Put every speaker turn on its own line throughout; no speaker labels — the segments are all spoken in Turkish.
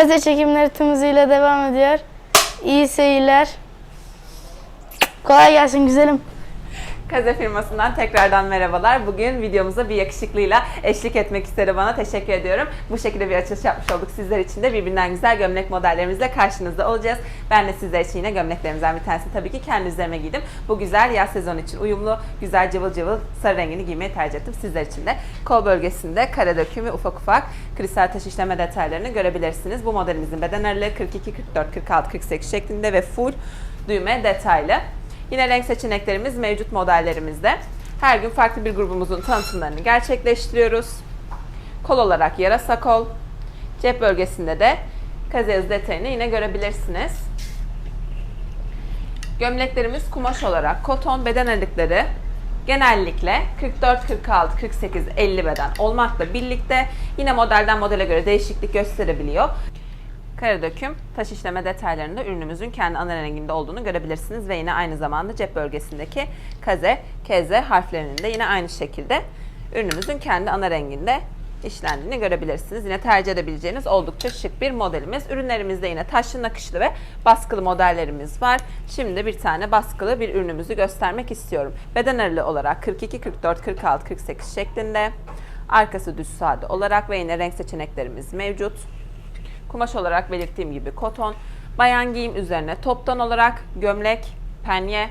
Gazete çekimleri tüm hızıyla devam ediyor. İyi seyirler. Kolay gelsin güzelim.
Kaze firmasından tekrardan merhabalar. Bugün videomuza bir yakışıklıyla eşlik etmek istedi bana. Teşekkür ediyorum. Bu şekilde bir açılış yapmış olduk. Sizler için de birbirinden güzel gömlek modellerimizle karşınızda olacağız. Ben de sizler için yine gömleklerimizden bir tanesini tabii ki kendi üzerime giydim. Bu güzel yaz sezonu için uyumlu, güzel cıvıl cıvıl sarı rengini giymeyi tercih ettim sizler için de. Kol bölgesinde kare dökümü ufak ufak kristal taş işleme detaylarını görebilirsiniz. Bu modelimizin beden aralığı 42, 44, 46, 48 şeklinde ve full düğme detaylı. Yine renk seçeneklerimiz mevcut modellerimizde. Her gün farklı bir grubumuzun tanıtımlarını gerçekleştiriyoruz. Kol olarak yarasa kol, cep bölgesinde de kazez detayını yine görebilirsiniz. Gömleklerimiz kumaş olarak koton beden aralıkları genellikle 44, 46, 48, 50 beden olmakla birlikte yine modelden modele göre değişiklik gösterebiliyor. Kare döküm, taş işleme detaylarında ürünümüzün kendi ana renginde olduğunu görebilirsiniz ve yine aynı zamanda cep bölgesindeki kaze, keze harflerinin de yine aynı şekilde ürünümüzün kendi ana renginde işlendiğini görebilirsiniz. Yine tercih edebileceğiniz oldukça şık bir modelimiz. Ürünlerimizde yine taşlı nakışlı ve baskılı modellerimiz var. Şimdi bir tane baskılı bir ürünümüzü göstermek istiyorum. Beden aralığı olarak 42, 44, 46, 48 şeklinde. Arkası düz sade olarak ve yine renk seçeneklerimiz mevcut. Kumaş olarak belirttiğim gibi koton. Bayan giyim üzerine toptan olarak gömlek, penye,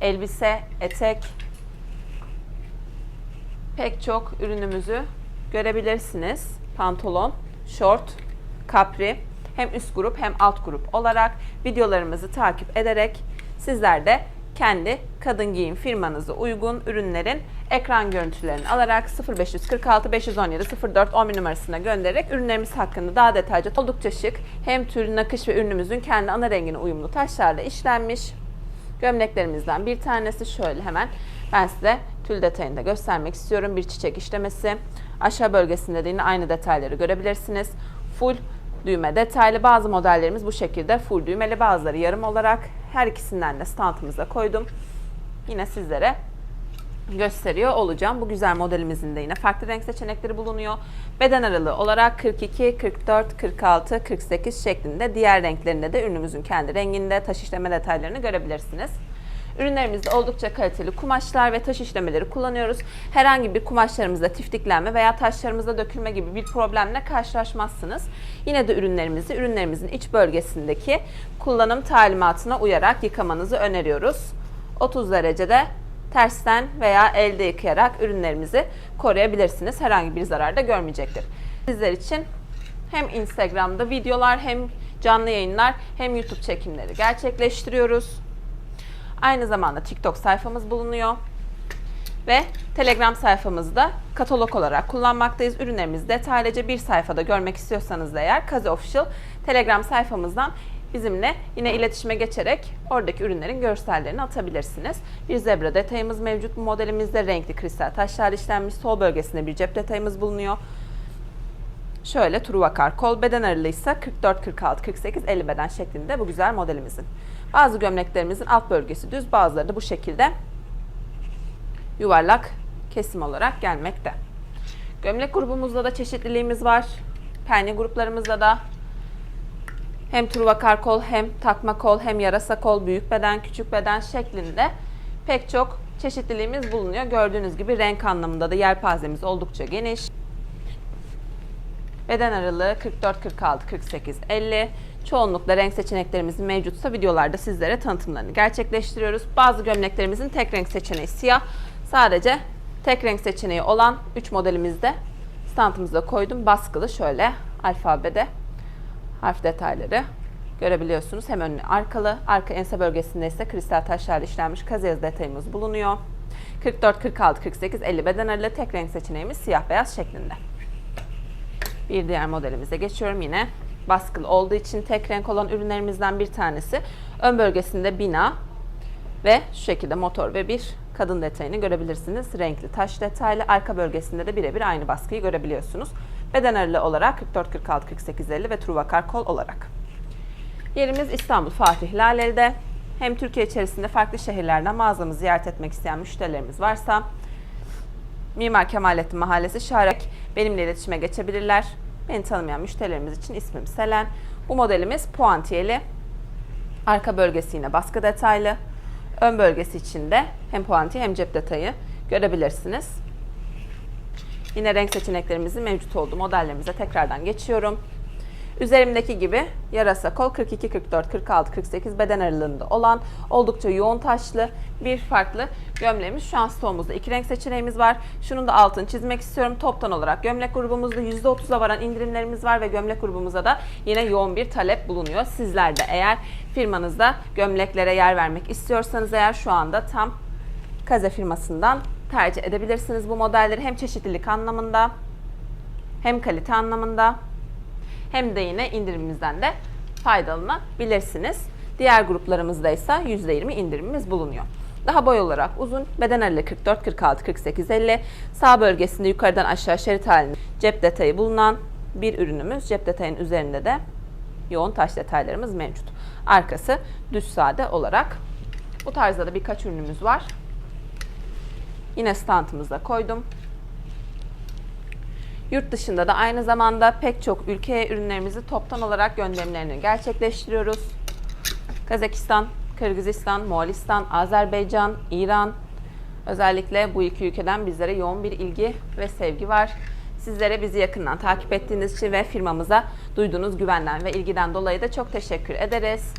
elbise, etek, pek çok ürünümüzü görebilirsiniz. Pantolon, şort, kapri hem üst grup hem alt grup olarak videolarımızı takip ederek sizler de kendi kadın giyim firmanıza uygun ürünlerin ekran görüntülerini alarak 0546 517 04 11 numarasına göndererek ürünlerimiz hakkında daha detaylı oldukça şık hem tür, nakış ve ürünümüzün kendi ana rengine uyumlu taşlarla işlenmiş gömleklerimizden bir tanesi şöyle hemen ben size tül detayını da göstermek istiyorum. Bir çiçek işlemesi. Aşağı bölgesinde de yine aynı detayları görebilirsiniz. Full düğme detaylı. Bazı modellerimiz bu şekilde full düğmeli bazıları yarım olarak. Her ikisinden de standımıza koydum. Yine sizlere gösteriyor olacağım. Bu güzel modelimizin de yine farklı renk seçenekleri bulunuyor. Beden aralığı olarak 42, 44, 46, 48 şeklinde diğer renklerinde de ürünümüzün kendi renginde taş işleme detaylarını görebilirsiniz. Ürünlerimizde oldukça kaliteli kumaşlar ve taş işlemeleri kullanıyoruz. Herhangi bir kumaşlarımızda tiftiklenme veya taşlarımızda dökülme gibi bir problemle karşılaşmazsınız. Yine de ürünlerimizi ürünlerimizin iç bölgesindeki kullanım talimatına uyarak yıkamanızı öneriyoruz. 30 derecede tersten veya elde yıkayarak ürünlerimizi koruyabilirsiniz. Herhangi bir zarar da görmeyecektir. Sizler için hem Instagram'da videolar hem canlı yayınlar hem YouTube çekimleri gerçekleştiriyoruz. Aynı zamanda TikTok sayfamız bulunuyor. Ve Telegram sayfamızda katalog olarak kullanmaktayız. Ürünlerimizi detaylıca bir sayfada görmek istiyorsanız da eğer Kaze Official Telegram sayfamızdan bizimle yine iletişime geçerek oradaki ürünlerin görsellerini atabilirsiniz. Bir zebra detayımız mevcut bu modelimizde. Renkli kristal taşlar işlenmiş. Sol bölgesinde bir cep detayımız bulunuyor. Şöyle Truva Kar kol beden aralığı ise 44, 46, 48, 50 beden şeklinde bu güzel modelimizin. Bazı gömleklerimizin alt bölgesi düz, bazıları da bu şekilde yuvarlak kesim olarak gelmekte. Gömlek grubumuzda da çeşitliliğimiz var. Penye gruplarımızda da hem truva kar kol hem takma kol hem yarasa kol, büyük beden, küçük beden şeklinde pek çok çeşitliliğimiz bulunuyor. Gördüğünüz gibi renk anlamında da yelpazemiz oldukça geniş. Beden aralığı 44, 46, 48, 50. Çoğunlukla renk seçeneklerimiz mevcutsa videolarda sizlere tanıtımlarını gerçekleştiriyoruz. Bazı gömleklerimizin tek renk seçeneği siyah. Sadece tek renk seçeneği olan 3 modelimizde standımıza koydum. Baskılı şöyle alfabede harf detayları görebiliyorsunuz. Hem önlü arkalı. Arka ense bölgesinde ise kristal taşlarla işlenmiş kazıyaz detayımız bulunuyor. 44, 46, 48, 50 beden aralığı tek renk seçeneğimiz siyah beyaz şeklinde. Bir diğer modelimize geçiyorum yine. Baskılı olduğu için tek renk olan ürünlerimizden bir tanesi. Ön bölgesinde bina ve şu şekilde motor ve bir kadın detayını görebilirsiniz. Renkli taş detaylı. Arka bölgesinde de birebir aynı baskıyı görebiliyorsunuz. Beden aralığı olarak 44, 46, 48, 50 ve Truvakar kol olarak. Yerimiz İstanbul Fatih Laleli'de. Hem Türkiye içerisinde farklı şehirlerden mağazamızı ziyaret etmek isteyen müşterilerimiz varsa Mimar Kemalettin Mahallesi Şarek benimle iletişime geçebilirler. Beni tanımayan müşterilerimiz için ismim Selen. Bu modelimiz puantiyeli. Arka bölgesi yine baskı detaylı. Ön bölgesi içinde hem puantiye hem cep detayı görebilirsiniz. Yine renk seçeneklerimizin mevcut olduğu modellerimize tekrardan geçiyorum. Üzerimdeki gibi yarasa kol 42, 44, 46, 48 beden aralığında olan oldukça yoğun taşlı bir farklı gömleğimiz. Şu an stoğumuzda iki renk seçeneğimiz var. Şunun da altını çizmek istiyorum. Toptan olarak gömlek grubumuzda %30'a varan indirimlerimiz var ve gömlek grubumuza da yine yoğun bir talep bulunuyor. Sizler de eğer firmanızda gömleklere yer vermek istiyorsanız eğer şu anda tam Kaze firmasından tercih edebilirsiniz bu modelleri hem çeşitlilik anlamında hem kalite anlamında hem de yine indirimimizden de faydalanabilirsiniz. Diğer gruplarımızda ise %20 indirimimiz bulunuyor. Daha boy olarak uzun, beden aralığı 44, 46, 48, 50. Sağ bölgesinde yukarıdan aşağı şerit halinde cep detayı bulunan bir ürünümüz. Cep detayının üzerinde de yoğun taş detaylarımız mevcut. Arkası düz sade olarak. Bu tarzda da birkaç ürünümüz var. Yine standımıza koydum. Yurt dışında da aynı zamanda pek çok ülkeye ürünlerimizi toptan olarak gönderimlerini gerçekleştiriyoruz. Kazakistan, Kırgızistan, Moğolistan, Azerbaycan, İran. Özellikle bu iki ülkeden bizlere yoğun bir ilgi ve sevgi var. Sizlere bizi yakından takip ettiğiniz için ve firmamıza duyduğunuz güvenden ve ilgiden dolayı da çok teşekkür ederiz.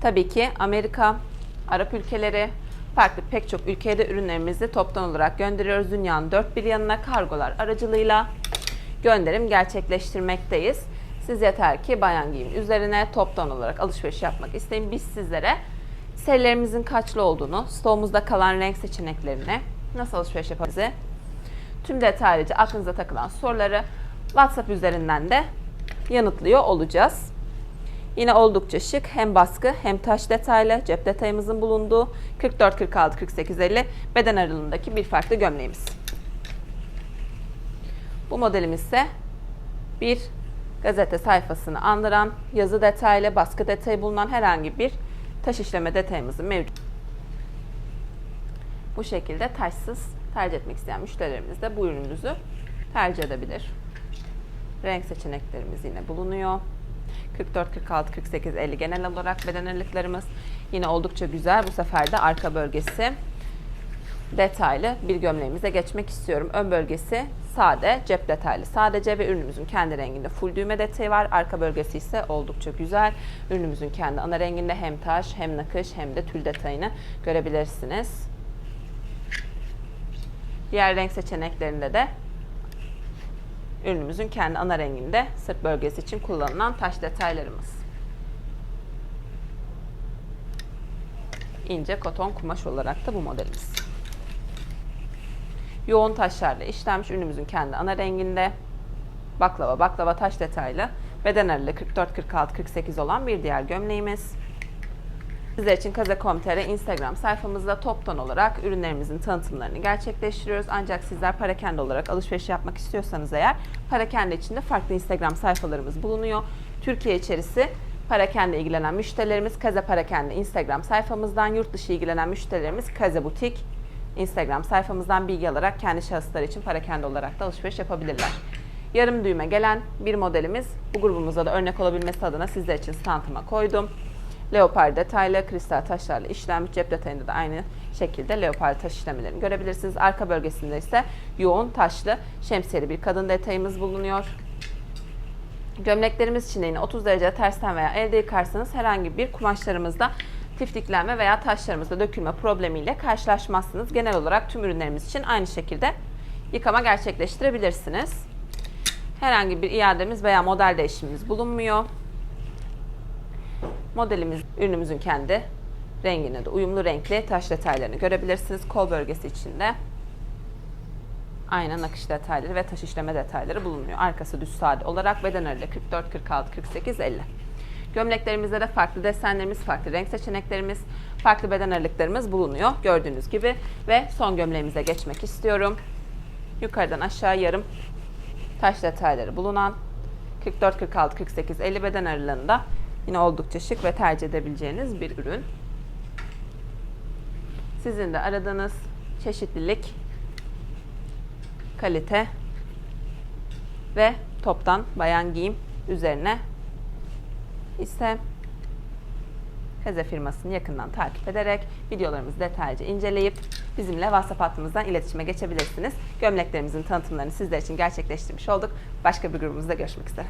Tabii ki Amerika, Arap ülkeleri, farklı pek çok ülkeye de ürünlerimizi toptan olarak gönderiyoruz. Dünyanın dört bir yanına kargolar aracılığıyla gönderim gerçekleştirmekteyiz. Siz yeter ki bayan giyim üzerine toptan olarak alışveriş yapmak isteyin. Biz sizlere serilerimizin kaçlı olduğunu, stoğumuzda kalan renk seçeneklerini, nasıl alışveriş yapacağımızı, tüm detaylıca aklınıza takılan soruları WhatsApp üzerinden de yanıtlıyor olacağız. Yine oldukça şık hem baskı hem taş detaylı cep detayımızın bulunduğu 44, 46, 48, 50 beden aralığındaki bir farklı gömleğimiz. Bu modelimiz ise bir gazete sayfasını andıran yazı detaylı baskı detayı bulunan herhangi bir taş işleme detayımızın mevcut. Bu şekilde taşsız tercih etmek isteyen müşterilerimiz de bu ürünümüzü tercih edebilir. Renk seçeneklerimiz yine bulunuyor. 44, 46, 48, 50 genel olarak beden aralıklarımız yine oldukça güzel. Bu sefer de arka bölgesi detaylı bir gömleğimize geçmek istiyorum. Ön bölgesi sade, cep detaylı sadece ve ürünümüzün kendi renginde full düğme detayı var. Arka bölgesi ise oldukça güzel. Ürünümüzün kendi ana renginde hem taş hem nakış hem de tül detayını görebilirsiniz. Diğer renk seçeneklerinde de ürünümüzün kendi ana renginde sırt bölgesi için kullanılan taş detaylarımız. İnce koton kumaş olarak da bu modelimiz. Yoğun taşlarla işlenmiş ürünümüzün kendi ana renginde baklava baklava taş detaylı beden aralığı 44 46 48 olan bir diğer gömleğimiz. Sizler için Kaze.com.tr Instagram sayfamızda toptan olarak ürünlerimizin tanıtımlarını gerçekleştiriyoruz. Ancak sizler parakende olarak alışveriş yapmak istiyorsanız eğer parakende içinde farklı Instagram sayfalarımız bulunuyor. Türkiye içerisi parakende ilgilenen müşterilerimiz Kaze Parakende Instagram sayfamızdan, yurt dışı ilgilenen müşterilerimiz Kaze Butik Instagram sayfamızdan bilgi alarak kendi şahısları için parakende olarak da alışveriş yapabilirler. Yarım düğme gelen bir modelimiz bu grubumuza da örnek olabilmesi adına sizler için standıma koydum. Leopar detaylı kristal taşlarla işlenmiş cep detayında da aynı şekilde leopar taş işlemlerini görebilirsiniz. Arka bölgesinde ise yoğun taşlı şemsiyeli bir kadın detayımız bulunuyor. Gömleklerimiz için de yine 30 derece tersten veya elde yıkarsanız herhangi bir kumaşlarımızda tiftiklenme veya taşlarımızda dökülme problemiyle karşılaşmazsınız. Genel olarak tüm ürünlerimiz için aynı şekilde yıkama gerçekleştirebilirsiniz. Herhangi bir iademiz veya model değişimimiz bulunmuyor. Modelimiz, ürünümüzün kendi rengine de uyumlu renkli taş detaylarını görebilirsiniz. Kol bölgesi içinde ayna nakış detayları ve taş işleme detayları bulunuyor. Arkası düz sade olarak beden aralığı 44, 46, 48, 50. Gömleklerimizde de farklı desenlerimiz, farklı renk seçeneklerimiz, farklı beden aralıklarımız bulunuyor gördüğünüz gibi. Ve son gömleğimize geçmek istiyorum. Yukarıdan aşağı yarım taş detayları bulunan 44, 46, 48, 50 beden aralığında yine oldukça şık ve tercih edebileceğiniz bir ürün. Sizin de aradığınız çeşitlilik, kalite ve toptan bayan giyim üzerine ise Heze firmasını yakından takip ederek videolarımızı detaylıca inceleyip bizimle WhatsApp hattımızdan iletişime geçebilirsiniz. Gömleklerimizin tanıtımlarını sizler için gerçekleştirmiş olduk. Başka bir grubumuzda görüşmek üzere.